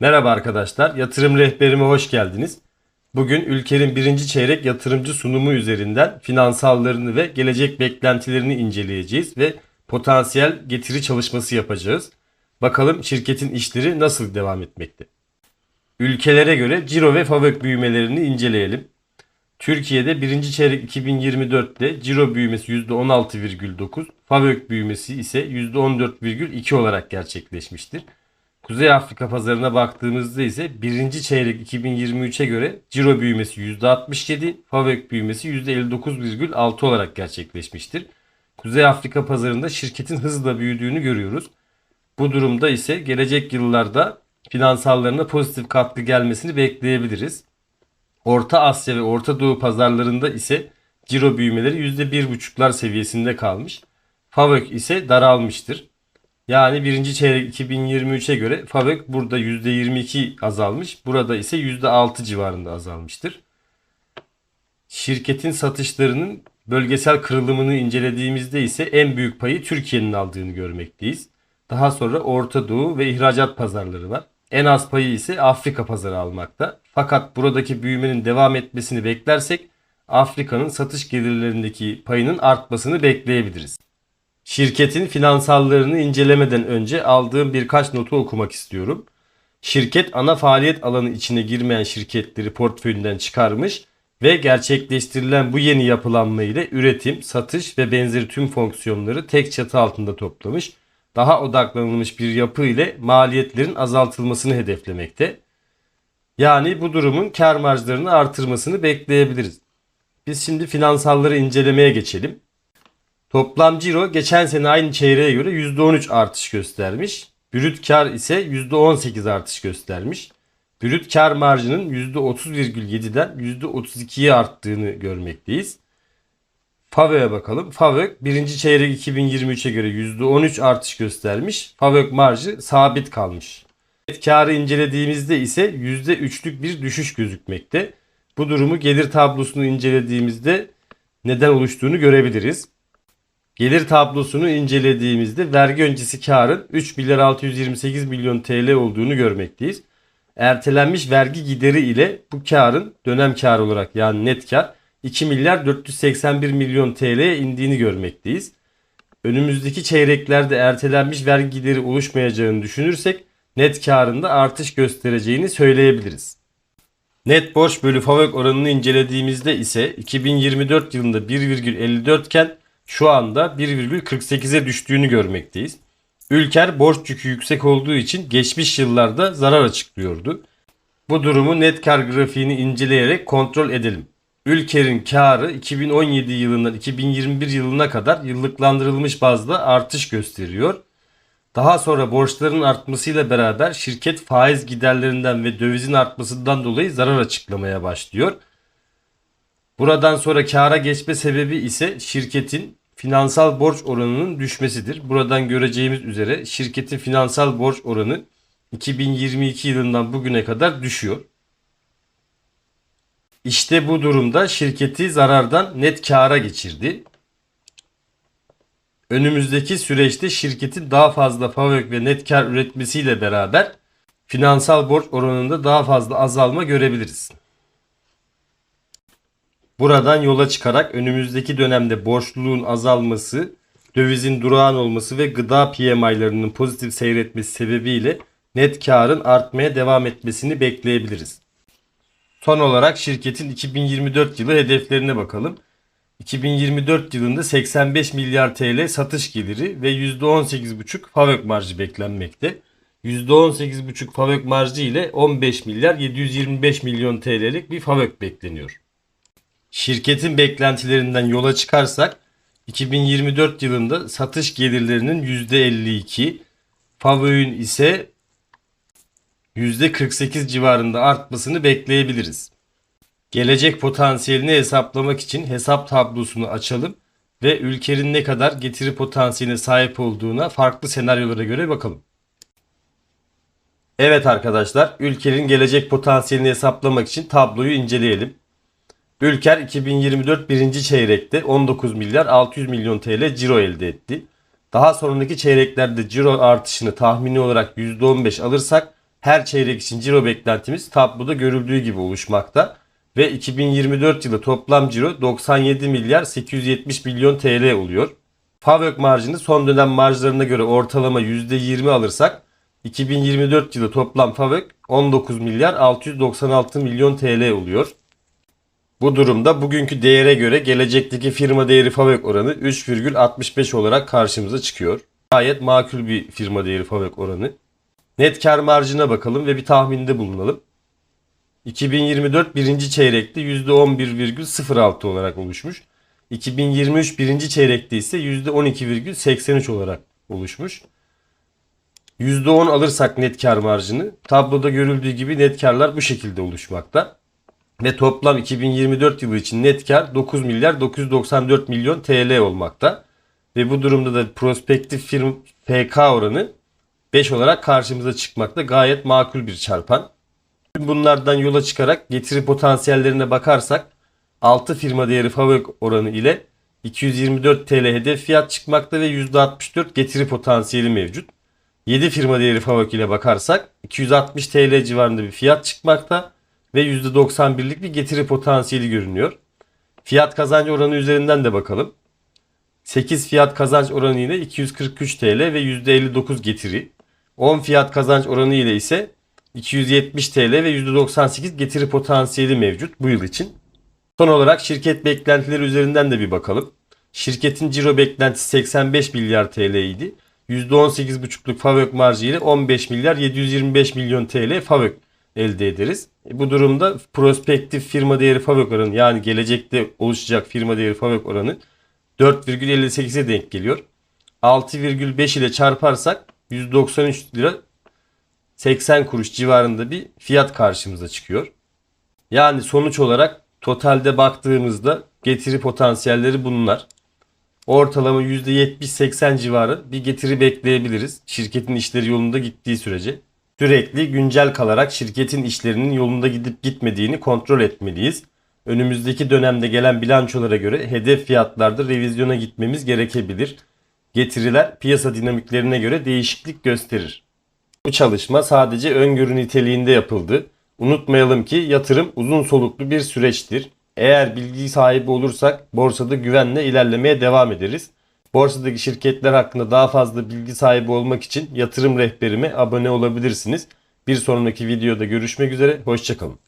Merhaba arkadaşlar, yatırım rehberime hoş geldiniz. Bugün ülkenin birinci çeyrek yatırımcı sunumu üzerinden finansallarını ve gelecek beklentilerini inceleyeceğiz ve potansiyel getiri çalışması yapacağız. Bakalım şirketin işleri nasıl devam etmekte? Ülkelere göre ciro ve FAVÖK büyümelerini inceleyelim. Türkiye'de birinci çeyrek 2024'te ciro büyümesi %16,9, FAVÖK büyümesi ise %14,2 olarak gerçekleşmiştir. Kuzey Afrika pazarına baktığımızda ise birinci çeyrek 2023'e göre ciro büyümesi %67, FAVÖK büyümesi %59,6 olarak gerçekleşmiştir. Kuzey Afrika pazarında şirketin hızla büyüdüğünü görüyoruz. Bu durumda ise gelecek yıllarda finansallarına pozitif katkı gelmesini bekleyebiliriz. Orta Asya ve Orta Doğu pazarlarında ise ciro büyümeleri %1,5'lar seviyesinde kalmış. FAVÖK ise daralmıştır. Yani birinci çeyrek 2023'e göre FAVÖK burada %22 azalmış. Burada ise %6 civarında azalmıştır. Şirketin satışlarının bölgesel kırılımını incelediğimizde ise en büyük payı Türkiye'nin aldığını görmekteyiz. Daha sonra Orta Doğu ve ihracat pazarları var. En az payı ise Afrika pazarı almakta. Fakat buradaki büyümenin devam etmesini beklersek Afrika'nın satış gelirlerindeki payının artmasını bekleyebiliriz. Şirketin finansallarını incelemeden önce aldığım birkaç notu okumak istiyorum. Şirket ana faaliyet alanı içine girmeyen şirketleri portföyünden çıkarmış ve gerçekleştirilen bu yeni yapılanma ile üretim, satış ve benzeri tüm fonksiyonları tek çatı altında toplamış. Daha odaklanılmış bir yapı ile maliyetlerin azaltılmasını hedeflemekte. Yani bu durumun kar marjlarını artırmasını bekleyebiliriz. Biz şimdi finansalları incelemeye geçelim. Toplam ciro geçen sene aynı çeyreğe göre %13 artış göstermiş. Brüt kar ise %18 artış göstermiş. Brüt kar marjının %30,7'den %32'ye arttığını görmekteyiz. FAVÖK'e bakalım. FAVÖK birinci çeyrek 2023'e göre %13 artış göstermiş. FAVÖK marjı sabit kalmış. Karı incelediğimizde ise %3'lük bir düşüş gözükmekte. Bu durumu gelir tablosunu incelediğimizde neden oluştuğunu görebiliriz. Gelir tablosunu incelediğimizde vergi öncesi karın 3 milyar 628 milyon TL olduğunu görmekteyiz. Ertelenmiş vergi gideri ile bu karın dönem karı olarak yani net kar 2 milyar 481 milyon TL'ye indiğini görmekteyiz. Önümüzdeki çeyreklerde ertelenmiş vergi gideri oluşmayacağını düşünürsek net karında artış göstereceğini söyleyebiliriz. Net borç bölü FAVÖK oranını incelediğimizde ise 2024 yılında 1,54 iken şu anda 1,48'e düştüğünü görmekteyiz. Ülker borç yükü yüksek olduğu için geçmiş yıllarda zarar açıklıyordu. Bu durumu net kar grafiğini inceleyerek kontrol edelim. Ülker'in karı 2017 yılından 2021 yılına kadar yıllıklandırılmış bazda artış gösteriyor. Daha sonra borçların artmasıyla beraber şirket faiz giderlerinden ve dövizin artmasından dolayı zarar açıklamaya başlıyor. Buradan sonra kâra geçme sebebi ise şirketin finansal borç oranının düşmesidir. Buradan göreceğimiz üzere şirketin finansal borç oranı 2022 yılından bugüne kadar düşüyor. İşte bu durumda şirketi zarardan net kâra geçirdi. Önümüzdeki süreçte şirketin daha fazla FAVÖK ve net kar üretmesiyle beraber finansal borç oranında daha fazla azalma görebiliriz. Buradan yola çıkarak önümüzdeki dönemde borçluluğun azalması, dövizin durağan olması ve gıda PMI'larının pozitif seyretmesi sebebiyle net karın artmaya devam etmesini bekleyebiliriz. Son olarak şirketin 2024 yılı hedeflerine bakalım. 2024 yılında 85 milyar TL satış geliri ve %18,5 FAVÖK marjı beklenmekte. %18,5 FAVÖK marjı ile 15 milyar 725 milyon TL'lik bir FAVÖK bekleniyor. Şirketin beklentilerinden yola çıkarsak 2024 yılında satış gelirlerinin %52, FAVÖK'ün ise %48 civarında artmasını bekleyebiliriz. Gelecek potansiyelini hesaplamak için hesap tablosunu açalım ve ülkenin ne kadar getiri potansiyeline sahip olduğuna farklı senaryolara göre bakalım. Evet arkadaşlar, ülkenin gelecek potansiyelini hesaplamak için tabloyu inceleyelim. Ülker 2024 birinci çeyrekte 19 milyar 600 milyon TL ciro elde etti. Daha sonraki çeyreklerde ciro artışını tahmini olarak %15 alırsak Her çeyrek için ciro beklentimiz tabloda görüldüğü gibi oluşmakta ve 2024 yılı toplam ciro 97 milyar 870 milyon TL oluyor. FAVÖK marjını son dönem marjlarına göre ortalama %20 alırsak 2024 yılı toplam FAVÖK 19 milyar 696 milyon TL oluyor. Bu durumda bugünkü değere göre gelecekteki firma değeri FAVÖK oranı 3,65 olarak karşımıza çıkıyor. Gayet makul bir firma değeri FAVÖK oranı. Net kar marjına bakalım ve bir tahminde bulunalım. 2024 birinci çeyrekte %11,06 olarak oluşmuş. 2023 birinci çeyrekte ise %12,83 olarak oluşmuş. %10 alırsak net kar marjını tabloda görüldüğü gibi net karlar bu şekilde oluşmakta. Ve toplam 2024 yılı için net kar 9 milyar 994 milyon TL olmakta. Ve bu durumda da prospektif firm FK oranı 5 olarak karşımıza çıkmakta. Gayet makul bir çarpan. Bunlardan yola çıkarak getiri potansiyellerine bakarsak 6 firma değeri FAVÖK oranı ile 224 TL hedef fiyat çıkmakta ve %64 getiri potansiyeli mevcut. 7 firma değeri FAVÖK ile bakarsak 260 TL civarında bir fiyat çıkmakta ve %91'lik bir getiri potansiyeli görünüyor. Fiyat kazancı oranı üzerinden de bakalım. 8 fiyat kazanç oranı ile 243 TL ve %59 getiri. 10 fiyat kazanç oranı ile ise 270 TL ve %98 getiri potansiyeli mevcut bu yıl için. Son olarak şirket beklentileri üzerinden de bir bakalım. Şirketin ciro beklentisi 85 milyar TL idi. %18,5'luk FAVÖK marjı ile 15 milyar 725 milyon TL FAVÖK elde ederiz. Bu durumda prospektif firma değeri FAVÖK oranı yani gelecekte oluşacak firma değeri FAVÖK oranı 4,58'e denk geliyor. 6,5 ile çarparsak 193 lira 80 kuruş civarında bir fiyat karşımıza çıkıyor. Yani sonuç olarak totalde baktığımızda getiri potansiyelleri bunlar. Ortalama %70-80 civarı bir getiri bekleyebiliriz. Şirketin işleri yolunda gittiği sürece. Sürekli güncel kalarak şirketin işlerinin yolunda gidip gitmediğini kontrol etmeliyiz. Önümüzdeki dönemde gelen bilançolara göre hedef fiyatlarda revizyona gitmemiz gerekebilir. Getiriler piyasa dinamiklerine göre değişiklik gösterir. Bu çalışma sadece öngörü niteliğinde yapıldı. Unutmayalım ki yatırım uzun soluklu bir süreçtir. Eğer bilgi sahibi olursak borsada güvenle ilerlemeye devam ederiz. Borsadaki şirketler hakkında daha fazla bilgi sahibi olmak için yatırım rehberime abone olabilirsiniz. Bir sonraki videoda görüşmek üzere, hoşçakalın.